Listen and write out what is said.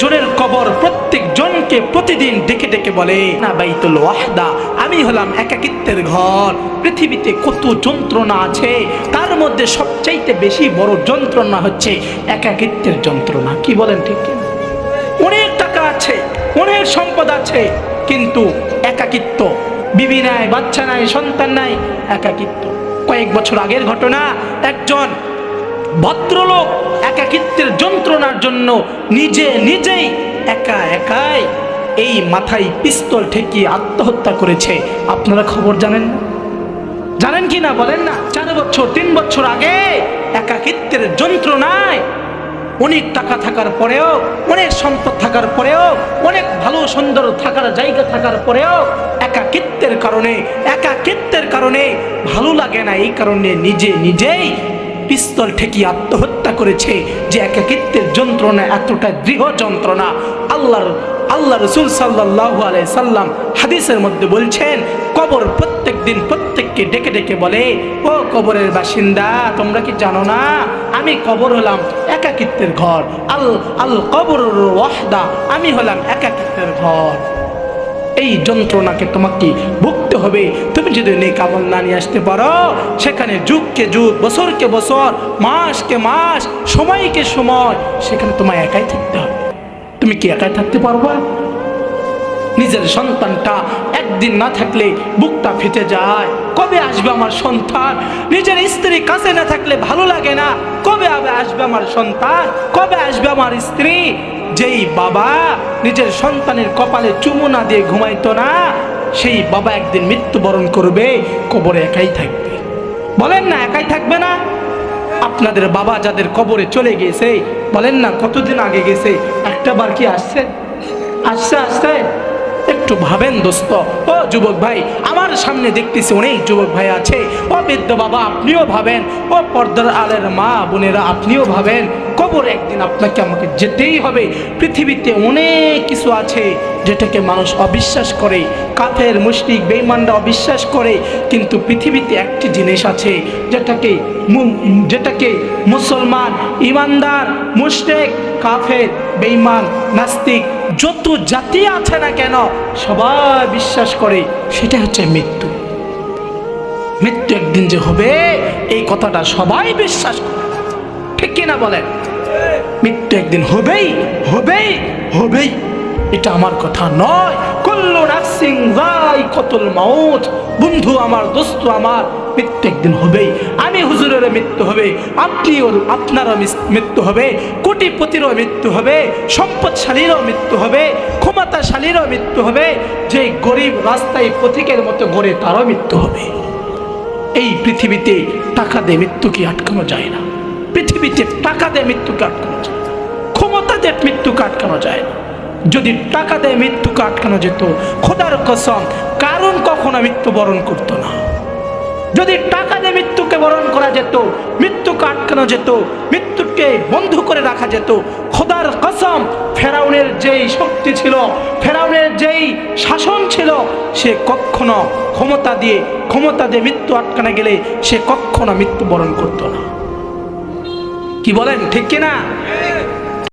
জনের কবর প্রত্যেক জনকে প্রতিদিন ডেকে ডেকে বলে, না বাইতুল ওয়াহদা, আমি হলাম একাকিত্বের ঘর। পৃথিবীতে কত যন্ত্রণা আছে, তার মধ্যে সবচাইতে বেশি বড় যন্ত্রণা হচ্ছে একাকিত্বের যন্ত্রণা। কি বলেন ঠিক অনেক টাকা আছে, অনেক সম্পদ আছে, কিন্তু একাকিত্ব, বিবি নাই, বাচ্চা নাই, সন্তান নাই, একাকিত্ব। কয়েক বছর আগের ঘটনা, একজন ভদ্রলোক একাকিত্বের যন্ত্রণার জন্য নিজে নিজেই একা একাই এই মাথায় পিস্তল ঠেকিয়ে আত্মহত্যা করেছে। আপনারা খবর জানেন? জানেন কি না বলেন না? চার বছর, তিন বছর আগে একাকিত্বের যন্ত্রণায় অনেক টাকা থাকার পরেও, অনেক সম্পদ থাকার পরেও, অনেক ভালো সুন্দর থাকার জায়গা থাকার পরেও একাকিত্বের কারণে একাকিত্বের কারণে ভালো লাগে না। এই কারণে নিজে নিজেই পিস্তল ঠেকি আত্মহত্যা করেছে যে একাকিত্বের যন্ত্রণা এতটা দৃঢ় যন্ত্রণা। আল্লাহর, আল্লাহ রসুল সাল্লাহ আলাই সাল্লাম হাদিসের মধ্যে বলছেন, কবর প্রত্যেক দিন প্রত্যেককে ডেকে ডেকে বলে, ও কবরের বাসিন্দা, তোমরা কি জানো না? আমি কবর হলাম একাকিত্বের ঘর। আল আল কবর ওয়াহদা, আমি হলাম একাকিত্বের ঘর। এই যন্ত্রণাকে তোমাকে ভুগতে হবে। তুমি যদি নেক না নিয়ে আসতে পারো, সেখানে যুগকে যুগ, বছরকে বছর, মাসকে মাস, সময়কে সময়, সেখানে তোমায় একাই থাকতে হবে। তুমি কি একাই থাকতে পারবা? নিজের সন্তানটা একদিন না থাকলে বুকটা ফেটে যায়। কবে আসবে আমার সন্তান? নিজের স্ত্রী কাছে না থাকলে ভালো লাগে না। কবে আসবে আমার সন্তান? কবে আসবে আমার স্ত্রী? যেই বাবা নিজের সন্তানের কপালে চুমু না দিয়ে ঘুমাইতো না, সেই বাবা একদিন মৃত্যুবরণ করবে, কবরে একাই থাকবে। বলেন না, একাই থাকবে না? আপনাদের বাবা যাদের কবরে চলে গেছে বলেন না, কতদিন আগে গেছে? একটা বার কি আসছে? আসছে আসছে? একটু ভাবেন দোস্ত। ও যুবক ভাই, আমার সামনে দেখতেছি অনেক যুবক ভাই আছে। ও বৃদ্ধ বাবা, আপনিও ভাবেন। ও পর্দার আলের মা, বোনেরা, আপনিও ভাবেন। কবর একদিন আপনাকে, আমাকে যেতেই হবে। পৃথিবীতে অনেক কিছু আছে যেটাকে মানুষ অবিশ্বাস করে। কাফের, মুশরিক, বেঈমানরা অবিশ্বাস করে। কিন্তু পৃথিবীতে একটি জিনিস আছে যেটাকে যেটাকে মুসলমান ইমানদার মুশরিক, কাফের, বেঈমান, নাস্তিক, যত জাতি আছে না কেন সবাই বিশ্বাস করে সেটা হচ্ছে মৃত্যু। মৃত্যু একদিন যে হবে, এই কথাটা সবাই বিশ্বাস করে। ঠিক কিনা বলেন? মৃত্যু একদিন হবেই হবেই হবেই। এটা আমার কথা নয়। কতল মাউত। বন্ধু আমার, দোস্ত আমার মৃত্যু একদিন হবেই। আমি মৃত্যু হবে আপনারও মৃত্যু হবে, কোটিপতিরও মৃত্যু হবে, সম্পদশালীরও মৃত্যু হবে, ক্ষমতাশালীরও মৃত্যু হবে, যে গরিব রাস্তায় পথিকের মতো গড়ে তারও মৃত্যু হবে। এই পৃথিবীতে টাকা দিয়ে মৃত্যুকে আটকানো যায় না। পৃথিবীতে টাকা দিয়ে মৃত্যুকে আটকানো যায়? ক্ষমতা দিয়ে মৃত্যুকে আটকানো যায় না? যদি টাকা দিয়ে মৃত্যুকে আটকানো যেত, খোদার কসম, কারণ কখনো মৃত্যুবরণ করতো না। যদি টাকা দিয়ে মৃত্যুকে বরণ করা যেত মৃত্যুকে আটকানো যেত, মৃত্যুকে বন্ধ করে রাখা যেত, খোদার কসম, ফেরাউনের যেই শক্তি ছিল, ফেরাউনের যেই শাসন ছিল, সে কখনো ক্ষমতা দিয়ে ক্ষমতা দিয়ে মৃত্যু আটকানো গেলে সে কখনো মৃত্যুবরণ করতো না। কি বলেন ঠিক কিনা?